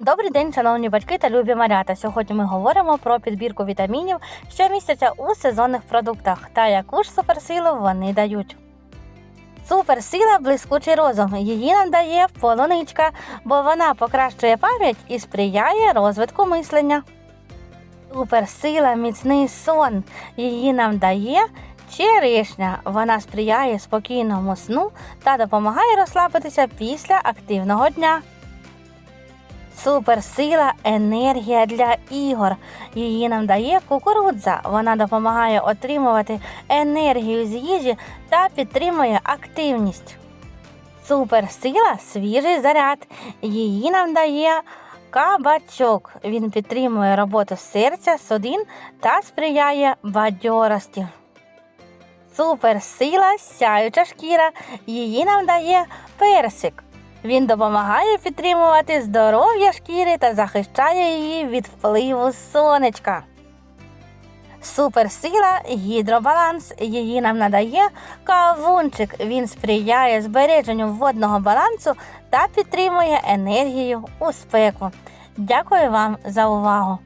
Добрий день, шановні батьки та любі малята. Сьогодні ми говоримо про підбірку вітамінів, що містяться у сезонних продуктах та яку ж суперсилу вони дають. Суперсила блискучий розум. Її нам дає полуничка, бо вона покращує пам'ять і сприяє розвитку мислення. Суперсила міцний сон. Її нам дає черешня. Вона сприяє спокійному сну та допомагає розслабитися після активного дня. Суперсила енергія для ігор. Її нам дає кукурудза. Вона допомагає отримувати енергію з їжі та підтримує активність. Суперсила свіжий заряд. Її нам дає кабачок. Він підтримує роботу серця, судин та сприяє бадьорості. Суперсила сяюча шкіра. Її нам дає персик. Він допомагає підтримувати здоров'я шкіри та захищає її від впливу сонечка. Суперсила гідробаланс. Її нам надає кавунчик. Він сприяє збереженню водного балансу та підтримує енергію у спеку. Дякую вам за увагу!